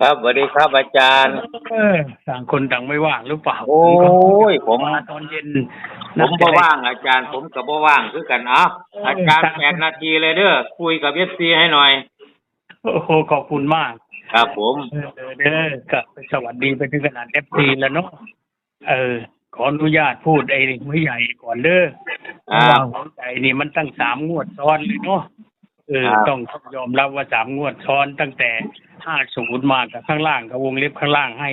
ครับสวัสดีครับอาจารย์ เออต่างคนต่างไม่ว่างหรือเปล่าโอ้ยผม มาตอนเย็นผมก็ว่างอาจารย์ ผมก็บ่ว่างคือกันเอะอาจารย์แปดนาทีเลยเด้อคุยกับเอฟซีให้หน่อย โอ้โหขอบคุณมากครับผมเออเด้อก็สวัสดีไปถึงขนาดเอฟซีแล้วเนาะเออ ขออนุญาตพูดไอ้ไม่ใหญ่ก่อนเด้อเพครัราะว่าบหัวใจนี่มันตั้งสามงวดซ้อนเลยเนาะ เออครับ ต้องยอมรับว่าสามงวดซ้อนตั้งแต่ห้าศูนย์มากับข้างล่างกับวงเล็บข้างล่างให้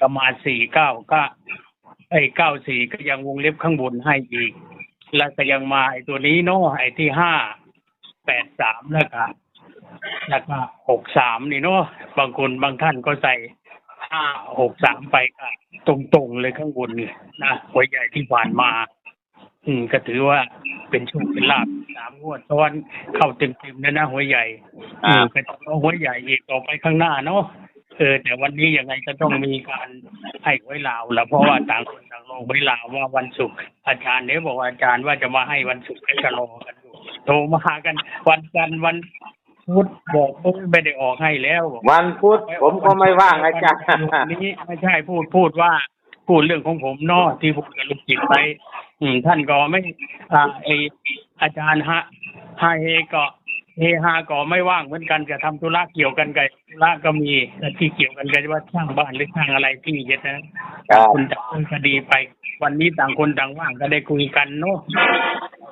ก็มาสี่เก้าก็ไอ้เก้าสี่ก็ยังวงเล็บข้างบนให้อีก แล้วก็ยังมาไอ้ตัวนี้เนาะไอ้ที่ห้าแปดสามแล้วก็แล้วก็หกสามนี่เนาะบางคนบางท่านก็ใส่ห้าหกสามไปก็ตรงๆเลยข้างบนนี่นะหัวใหญ่ที่ผ่านมา อืมก็ถือว่าเป็นโชคเป็นลาบสามงวดซ้อนเข้าเต็มๆเลยนะหัวใหญ่ครัอืมบก็ต้องเอาหัวใหญ่อีกต่อไปข้างหน้าเนาะเออแต่วันนี้ยังไงก็ต้องมีการให้ไว้ลาวแล้วเพราะว่าต่างคนต่างลงไว้ลาวว่าวันศุกร์อาจารย์เนี่ยบอกว่าอาจารย์ว่าจะมาให้วันศุกร์ให้ชะลอกันอยู่โทรมาหากันวันจันทร์วันพุธบอกโอ้ยไม่ได้ออกให้แล้วบอก วันพุธผมก็ไม่ว่างอาจารย์วันนี้ไม่ใช่พูดพูดว่า พูดเรื่องของผมเนาะที่พูดกับลูกจิตไป อืมท่านก็ไม่อ่าไออาจารย์ฮะฮาเฮก็เฮฮาก็ไม่ว่างเหมือนกันจะทำธุระเกี่ยวกันกับธุระก็มีที่เกี่ยวกันกับว่าสร้างบ้านหรือสร้างอะไรที่เยอะนะครัต่างบ คนต่างคดีไป วันนี้ต่างคนต่างว่างก็ได้คุยกันเนาะ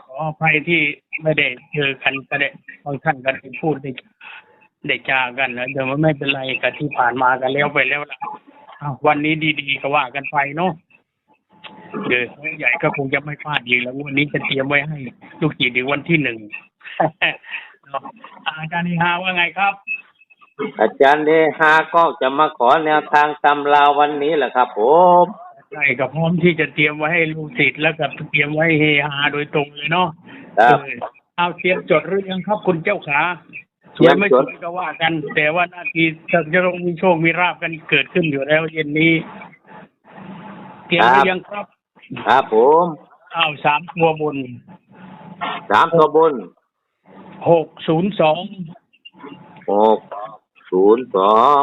ขออภัยที่ไม่ได้เจอกันก็ได้บางท่านก็ได้พูดได้ได้จากันนะแต่ว่าไม่เป็นไรกับที่ผ่านมากันแล้วไปแล้วล่ะอ้าววันนี้ดีๆก็ว่ากันไปเนาะ เดี๋ยวใหญ่ก็คงจะไม่พลาดอีกแล้ววันนี้จะเตรียมไว้ให้ ลูกจิตในวันที่หนึ่งเนาะอาจารย์นิฮาว่าไงครับ อาจารย์เดฮาก็จะมาขอแนวทางตำราวันนี้แหละครับผมใช่ก็พร้อมที่จะเตรียมไว้ให้ลูกศิษย์แล้วก็เตรียมไว้เฮฮาโดยตรงเลยเนาะครับเออเอาเตรียมจดหรือยังครับคุณเจ้าขาสเตรีวยยมไม่จสดวยก็ว่ากัน แต่ว่าหน้าที่จะต้องมีโชคมีราบกันเกิดขึ้นอยู่แล้วเย็นนี้ เตรียมหรือยังครับ ครับผมเอาสามตัวบนสามตัวบนหกศูนย์สองหกศูนย์สอง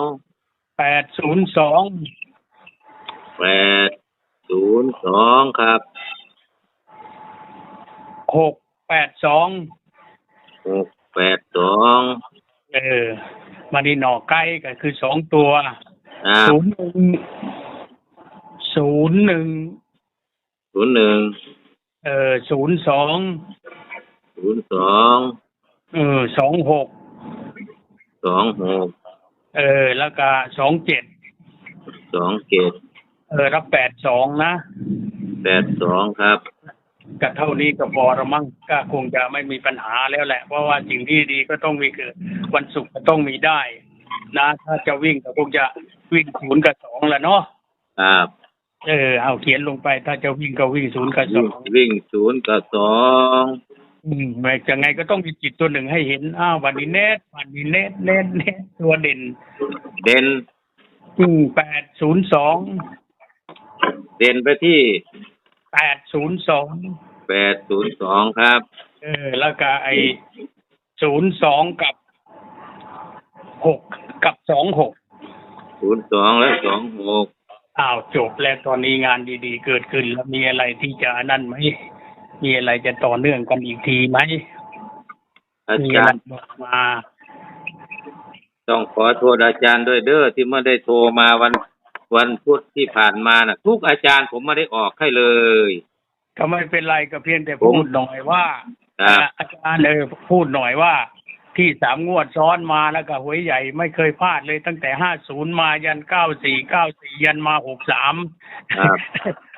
แปดศูนย์สองแปดศูนย์สองครับหกแปดสองหกแปดสองเออมาดีหน่อใกล้ก็คือสองตัวอ่าศูนย์หนึ่ง ศูนย์หนึ่งศูนย์หนึ่งเออศูนย์สองศูนย์สองเออสองหกสองหกเออแล้วก็สองเจ็ดสองเจ็ดเออรับแปดสองนะแปดสองครับก็เท่านี้ก็พอละมั้งก็คงจะไม่มีปัญหาแล้วแหละ เพราะว่าสิ่งที่ดีก็ต้องมีเกิดวันศุกร์ก็ต้องมีได้ นะ ถ้าจะวิ่งก็คงจะวิ่งศูนย์กับสองแหละเนาะครับ เออเอาเขียนลงไป ถ้าจะวิ่งก็วิ่งศูนย์กับสวิ่องงวิ่งศูนย์กับสองอืมไม่จะไงก็ต้องมีจิตตัวหนึ่งให้เห็นอ้าววันนี้เน็ตวันนี้เน็ตเน็ตเน็ตตัวเด่นเด่นอืมแปดศูนย์สองเด่นไปที่แปดศูนย์สองแปดศูนย์สองครับเออ แล้วก็ไอศูนย์สองกับหกกับสองหกศูนย์สองและสองหก อ้าวจบแล้วตอนนี้งานดีๆ เกิดขึ้นแล้วมีอะไรที่จะนั่นไหมมีอะไรจะต่อเนื่องกันอีกทีไหมอามีจาอะไรรย์บอกมา ต้องขอโทษอาจารย์ด้วยเด้อที่ไม่ได้โทรมาวันวันพุธที่ผ่านมานะ่ะทุกอาจารย์ผมไม่ได้ออกให้เลย ก็ไม่เป็นไรก็เพียงแต่ผมพูดหน่อยว่าครับอ่าอาจารย์เออพูดหน่อยว่า ที่สามงวดซ้อนมาแล้วก็หวยใหญ่ไม่เคยพลาดเลยตั้งแต่ห้าศูนย์มายันเก้าสี่เก้าสี่ยันมาหกสามครับ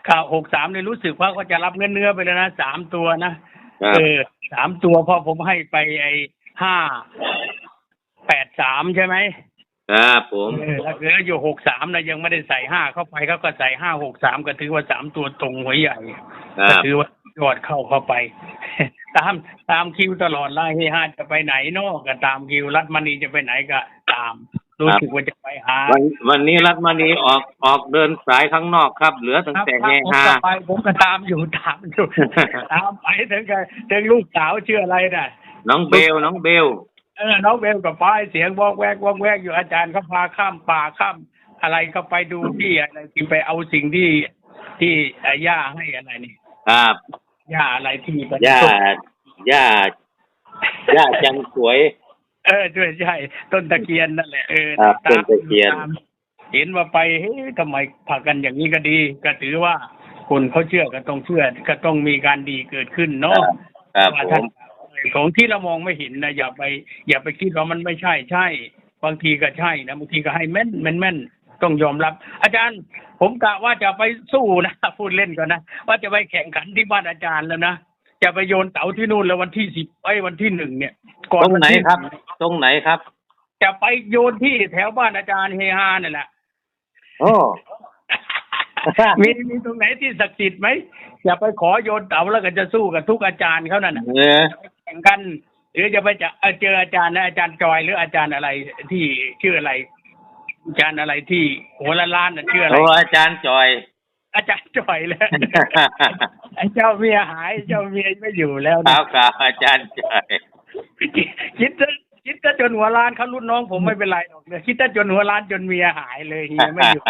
ข่าวหกสามเนี่ยรู้สึกว่าก็จะรับเงินเนื้อไปแล้วนะสามตัวนะครับเออสามตัวเพราะผมให้ไปไอ้ห้าแปดสามใช่ไหมครับผมเออแล้วเหลืออยู่หกสามนะยังไม่ได้ใส่ห้าเข้าไปเขาก็ใส่ห้าหกสามก็ถือว่าสามตัวตรงหวยใหญ่ครัก็บถือว่ายอดเข้าเข้าไป ตามตามคิวตลอดไล่ให้ห้าจะไปไหนเนาะก็ตามคิวรัฐมณีจะไปไหนก็ตาม รู้สึกว่าจะไปหาวันวันนี้รัฐมณีออกออกเดินสายข้างนอกครับ เหลือตั้งแต่คแห่รับผมฮาก็ไปผมก็ตามอยู่ตามอยู่ตามไปถึงกับถึงลูกสาวชื่ออะไรน่ะ น้องเบลน้องเบลเออน้องเบลกับป้ายเสียงวอกแวกวอกแวกอยู่อาจารย์เขาพาข้ามป่าข้าม อะไรก็ไปดูที่อะไรที่ไปเอาสิ่งที่ที่เอ่อย่าให้อะไรนี่ครับ ย่าอะไรที่ไปย่าย่าย่าจันสวย เออช่วยใช่ต้นตะเคียนนั่นแหละเออครับตามต้นตะเคียน ตามเห็นว่าไปเฮ้ยทำไมพากันอย่างนี้ก็ดี ก็ถือว่าคนเขาเชื่อก็ต้องเชื่อก็ต้องมีการดีเกิดขึ้นเนาะ ครับว่าผท่านม ของที่เรามองไม่เห็นนะอย่าไป อย่าไปคิดว่ามันไม่ใช่ใช่ บางทีก็ใช่นะบางทีก็ให้แม่นแม่นแม่น ต้องยอมรับ อาจารย์ ผมกะว่าจะไปสู้นะพูดเล่นก่อนนะว่าจะไปแข่งขันที่บ้านอาจารย์แล้วนะจะไปโยนเต๋าที่นู่นแล้ววันที่สิบไอ้ยวันที่หนึ่งเนี่ย ก่อตนรงวันไหนที่ครับ ตรงไหนครับ จะไปโยนที่แถวบ้านอาจารย์เฮฮาเนี่ยแหละโอ้มีมีตรงไหนที่ศักดิ์สิทธิ์ไหมอย่าไปขอโยนเต๋าแล้วก็จะสู้กับทุกอาจารย์เขานั่นน่ะเออแข่งกัน หรือจะไปจะเอ่อเจออาจารย์นะอาจารย์จอยหรืออาจารย์อะไรที่ชื่ออะไร อาจารย์อะไรที่หัวละล้านน่ะชื่ออะไร โอ้อาจารย์จอย อาจารย์จอยแล้ว ไอ้เจ้าเมียหายเจ้าเมียไม่อยู่แล้วคนะรับครับอาจารย์จอยคิดจะคิดจะจนหัวล้านเขารุ่นน้องผมไม่เป็นไรหรอกเนี่ยคิดจะจนหัวล้านจนเมียหายเลยเฮียไม่อยู่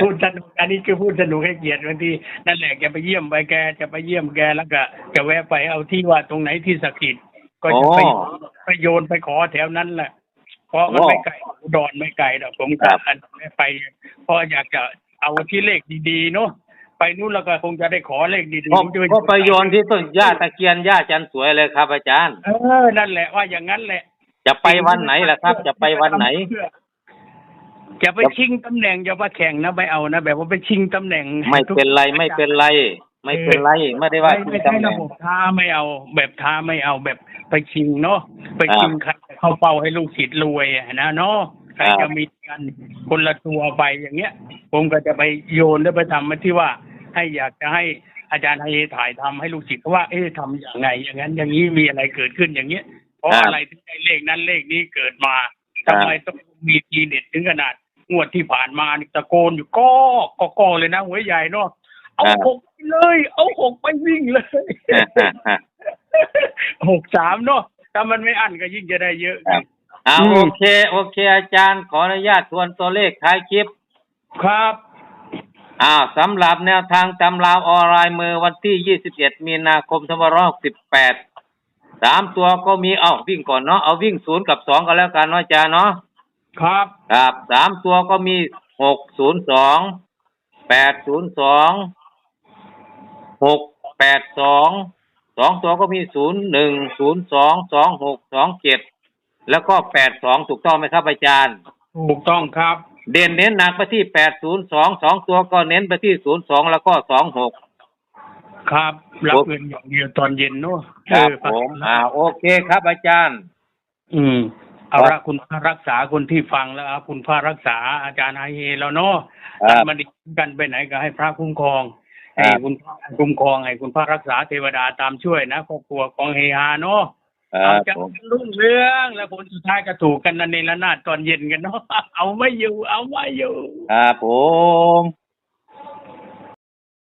พูดสนุกอันนี้คือพูดสนุกให้เกียรติบางทีนั่นแหละแกไปเยี่ยมไปแกจะไปเยี่ยมแกแล้วก็จะแวะไปเอาที่ว่าตรงไหนที่ศักดิ์สิทธิ์ก็จะไปอ๋อไปโยนไปขอแถวนั้นแหละ เพราะมันไม่ไกลอุดรไม่ไกลหรอกผมครัก็บอันไม่ไปเพราะอยากจะเอาที่เลขดีๆเนาะไปนู่นแล้วก็คงจะได้ขอเลขดีก็ๆผมจะก็ไปโยนที่ต้นย่าตะเคียนย่าจันสวยเลยครับ อาจารย์ เออนั่นแหละว่าอย่างนั้นแหละ จะไปวันไหนล่ะครับ จะไปวันไหนจะไปชิงตำแหน่งอย่าไปแข่งนะไม่เอานะแบบว่าไปชิงตำแหน่ง ไม่เป็นไรไม่เป็นไร ไม่เป็นไรไม่ได้ว่าไม่ที่ไม่ตำใช่แหน่ระงบบท้าไม่เอา แบบท้าไม่เอาแบบ ไปชิงเนาะไปชิงใครจะเข้าเป้าให้ลูกศิษย์รวยอะนะเนาะใครครับจะมีกันคนละตัวไปอย่างเงี้ย ผมก็จะไปโยนแล้วไปทำมาที่ว่า ให้อยากจะให้อาจารย์ไฮถ่ายทำให้ลูกศิษย์เขาว่าเอ๊ะทำอย่างไง อย่างนั้นอย่างนี้มีอะไรเกิดขึ้นอย่างเงี้ย เพราะอะไรถึงได้เลขนั้นเลขนี้เกิดมาทำไมต้องมีทีเด็ดถึงขนาดงวดที่ผ่านมานี่ตะโกนอยู่ก็ก็ก็เลยนะหัวใหญ่เนาะเอาหกไปเลย เอาหกไปวิ่งเลย หกสามเนาะถ้ามันไม่อั้นก็ยิ่งจะได้เยอะครับเอาอืม โอเค โอเค อาจารย์ขออนุญาตทวนตัวเลขท้ายคลิป ครับอ้าวสำหรับแนวทางตำราวออนไลน์มือวันที่ 21 มีนาคม2568สามตัวก็มีเอ้าวิ่งก่อนเนาะเอาวิ่งศูนย์กับสองก็แล้วกันเนาะอาจารย์เนาะครับครับสามตัวก็มีหกศูนย์สองแปดศูนย์สองหกแปดสอง สองตัวก็มีศูนย์หนึ่งศูนย์สองสองหกสองเจ็ดแล้วก็แปดสองถูกต้องไหมครับอาจารย์ ถูกต้องครับ เด่นเน้นหนักไปที่แปดศูนย์สองสองตัวก็เน้นไปที่ศูนย์สองแล้วก็สองหกครับรับเงินอย่างเดียวตอนเย็นเนาะครับเออผมอ่าโอเคครับอาจารย์ อืมเอาครัละบคุณพระรักษาคนที่ฟังแล้วครับคุณพระรักษาอาจารย์ไฮเฮแล้วเนาะครับมันดีกันไปไหนก็ให้พระคุ้มครอง ครัให้บคุณพระคุ้มครองให้คุณพระรักษาเทวดาตามช่วยนะครอบครัวของเฮฮาเนาะครัเอาบจะผมรุ่งเรื่องแล้วผลสุดท้ายก็ถูกกันนันในละนาดตอนเย็นกันเนาะเอาไม่อยู่ เอาไม่อยู่ ครับผม